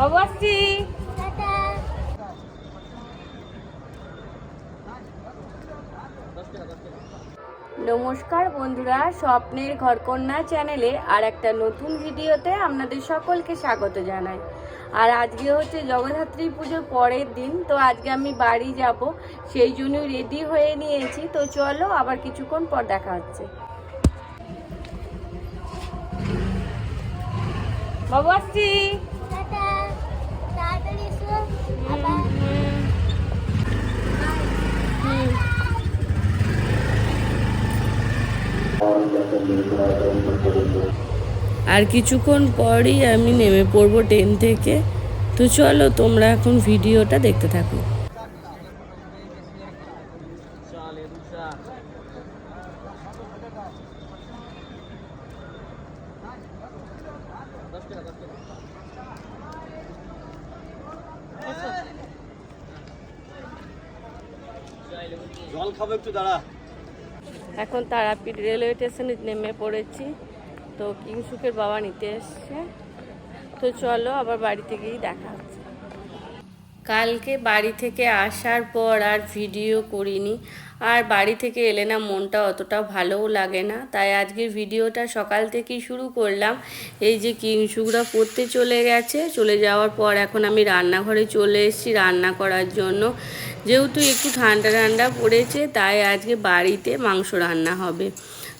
বাবু আসছি। নমস্কার বন্ধুরা স্বপ্নের ঘরকন্যা চ্যানেলে আর একটা নতুন ভিডিওতে আপনাদের সকলকে স্বাগত জানাই। আর আজকে হচ্ছে জগদ্ধাত্রী পুজোর পরের দিন তো আজকে আমি বাড়ি যাব সেই জন্যই রেডি হয়ে নিয়েছি। তো চলো আবার কিছুক্ষণ পর দেখা হচ্ছে। বাবু আসছি। আর কিছুক্ষণ পরই আমি নেমে পড়ব ট্রেন থেকে। তো চলো, তোমরা এখন ভিডিওটা দেখতে থাকো। জল খাব একটু, দাঁড়া। এখন তারাপীঠ রেলওয়ে স্টেশনে নেমে পড়েছি। তো কিংসুকের বাবা নিতে এসছে। তো চলো, আবার বাড়ি থেকেই দেখা হচ্ছে। কালকে বাড়ি থেকে আসার পর আর ভিডিও করিনি। আর বাড়ি থেকে এলে না মনটা অতটা ভালোও লাগে না। তাই আজকে ভিডিওটা সকাল থেকেই শুরু করলাম। এই যে কিংসুকরা পড়তে চলে গেছে, চলে যাওয়ার পর এখন আমি রান্নাঘরে চলে এসেছি রান্না করার জন্য। যেহেতু একটু ঠান্ডা ঠান্ডা পড়েছে, তাই আজকে বাড়িতে মাংস রান্না হবে।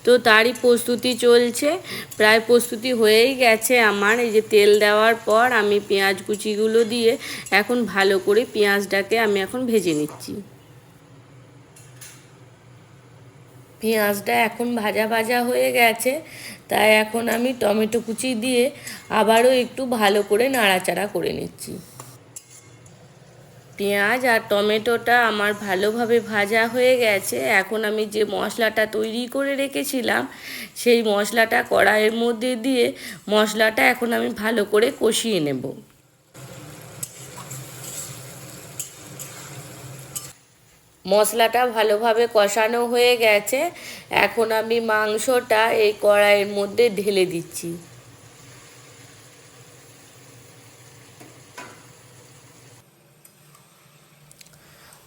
তো তারই প্রস্তুতি চলছে। প্রায় প্রস্তুতি হয়েই গেছে আমার। এই যে তেল দেওয়ার পর আমি পেঁয়াজ কুচিগুলো দিয়ে এখন ভালো করে পেঁয়াজটাকে আমি এখন ভেজে নিচ্ছি। পেঁয়াজটা এখন ভাজা ভাজা হয়ে গেছে, তাই এখন আমি টমেটো কুচি দিয়ে আবারও একটু ভালো করে নাড়াচাড়া করে নিচ্ছি। পেঁয়াজ আর টমেটোটা আমার ভালোভাবে ভাজা হয়ে গেছে, এখন আমি যে মশলাটা তৈরি করে রেখেছিলাম, সেই মশলাটা কড়াইয়ের মধ্যে দিয়ে মশলাটা এখন আমি ভালো করে কষিয়ে নেব। মশলাটা ভালোভাবে কষানো হয়ে গেছে। এখন আমি মাংসটা এই কড়াইয়ের মধ্যে ঢেলে দিচ্ছি।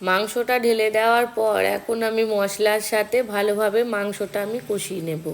মাংসটা ঢেলে দেওয়ার পর এখন আমি মশলার সাথে ভালোভাবে মাংসটা আমি কষিয়ে নেব।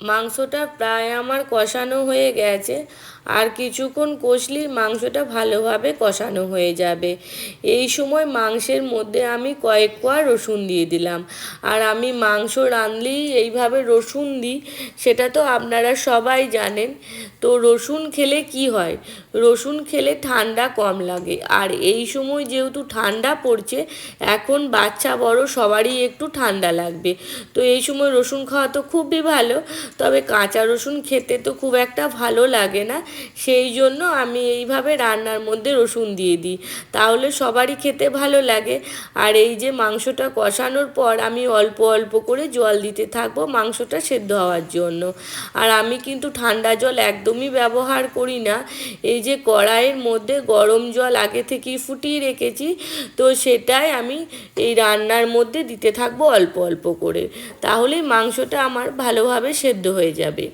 মাংসটা প্রায় আমার কষানো হয়ে গেছে। আর কিছুক্ষণ কষলেই মাংসটা ভালোভাবে কষানো হয়ে যাবে। এই সময় মাংসের মধ্যে আমি কয়েক কোয়া রসুন দিয়ে দিলাম। আর আমি মাংস রাঁধলেই এইভাবে রসুন দিই, সেটা তো আপনারা সবাই জানেন। তো রসুন খেলে কি হয়? রসুন খেলে ঠান্ডা কম লাগে। আর এই সময় যেহেতু ঠান্ডা পড়ছে, এখন বাচ্চা বড় সবারই একটু ঠান্ডা লাগবে। তো এই সময় রসুন খাওয়া তো খুবই ভালো। তবে কাঁচা রসুন খেতে তো খুব একটা ভালো লাগে না। সেই জন্য আমি এইভাবে রান্নার মধ্যে রসুন দিয়ে দিই। তাহলে সবারই খেতে ভালো লাগে। আর এই যে মাংসটা কষানোর পর আমি অল্প অল্প করে জল দিতে থাকব মাংসটা সেদ্ধ হওয়ার জন্য। আর আমি কিন্তু ঠান্ডা জল একদমই ব্যবহার করি না। এই যে কড়াইয়ের মধ্যে গরম জল আগে থেকেই ফুটিয়ে রেখেছি, তো সেটাই আমি এই রান্নার মধ্যে দিতে থাকব অল্প অল্প করে। তাহলেই মাংসটা আমার ভালোভাবে সেদ্ধ হয়ে যাবে।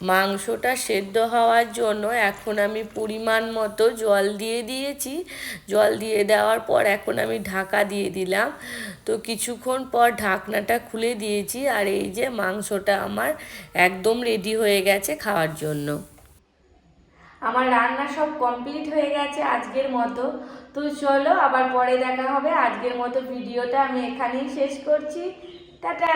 মাংসটা সেদ্ধ হওয়ার জন্য এখন আমি পরিমাণ মতো জল দিয়ে দিয়েছি। জল দিয়ে দেওয়ার পর এখন আমি ঢাকা দিয়ে দিলাম। তো কিছুক্ষণ পর ঢাকনাটা খুলে দিয়েছি আর এই যে মাংসটা আমার একদম রেডি হয়ে গেছে খাওয়ার জন্য। আমার রান্না সব কমপ্লিট হয়ে গেছে আজকের মতো। তো চলো আবার পরে দেখা হবে। আজকের মতো ভিডিওটা আমি এখানেই শেষ করছি। টাটা!